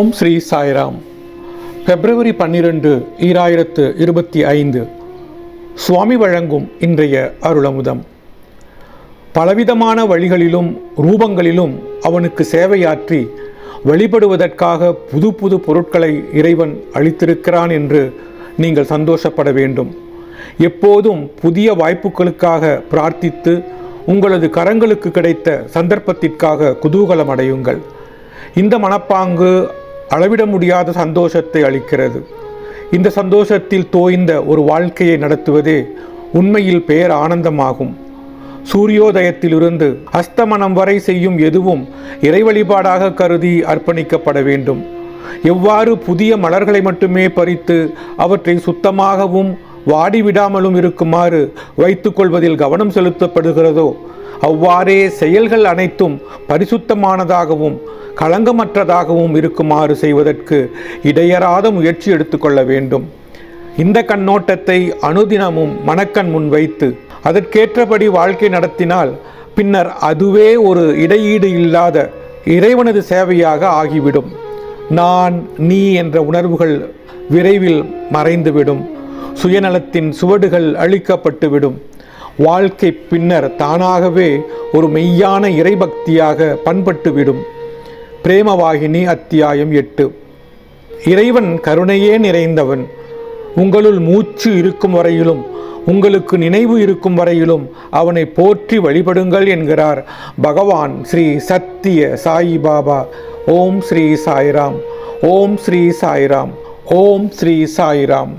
ஓம் ஸ்ரீ சாய்ராம். பிப்ரவரி பன்னிரண்டு ஈராயிரத்து இருபத்தி ஐந்து. சுவாமி வழங்கும் இன்றைய அருளமுதம். பலவிதமான வழிகளிலும் ரூபங்களிலும் அவனுக்கு சேவையாற்றி வழிபடுவதற்காக புது புது பொருட்களை இறைவன் அளித்திருக்கிறான் என்று நீங்கள் சந்தோஷப்பட வேண்டும். எப்போதும் புதிய வாய்ப்புகளுக்காக பிரார்த்தித்து உங்களது கரங்களுக்கு கிடைத்த சந்தர்ப்பத்திற்காக குதூகலம் அடையுங்கள் இந்த மனப்பாங்கு அளவிட முடியாத சந்தோஷத்தை அளிக்கிறது. இந்த சந்தோஷத்தில் தோய்ந்த ஒரு வாழ்க்கையை நடத்துவதே உண்மையில் பேர் ஆனந்தமாகும். சூரியோதயத்திலிருந்து அஸ்தமனம் வரை செய்யும் எதுவும் இறை வழிபாடாக கருதி அர்ப்பணிக்கப்பட வேண்டும். எவ்வாறு புதிய மலர்களை மட்டுமே பறித்து அவற்றை சுத்தமாகவும் வாடிவிடாமலும் இருக்குமாறு வைத்துக்கொள்வதில் கவனம் செலுத்தப்படுகிறதோ அவ்வாறே செயல்கள் அனைத்தும் பரிசுத்தமானதாகவும் களங்கமற்றதாகவும் இருக்குமாறு செய்வதற்கு இடையறாத முயற்சி எடுத்துக்கொள்ள வேண்டும். இந்த கண்ணோட்டத்தை அனுதினமும் மனக்கண் முன் வைத்து அதற்கேற்றபடி வாழ்க்கை நடத்தினால் பின்னர் அதுவே ஒரு இடையீடு இல்லாத இறைவனது சேவையாக ஆகிவிடும். நான் நீ என்ற உணர்வுகள் விரைவில் மறைந்துவிடும். சுயநலத்தின் சுவடுகள் அழிக்கப்பட்டுவிடும். வாழ்க்கை பின்னர் தானாகவே ஒரு மெய்யான இறைபக்தியாக பண்பட்டுவிடும். பிரேமவாகினி அத்தியாயம் எட்டு. இறைவன் கருணையே நிறைந்தவன். உங்களுள் மூச்சு இருக்கும் வரையிலும் உங்களுக்கு நினைவு இருக்கும் வரையிலும் அவனை போற்றி வழிபடுங்கள் என்கிறார் பகவான் ஸ்ரீ சத்திய சாயிபாபா ஓம் ஸ்ரீ சாய்ராம். ஓம் ஸ்ரீ சாய்ராம். ஓம் ஸ்ரீ சாய்ராம்.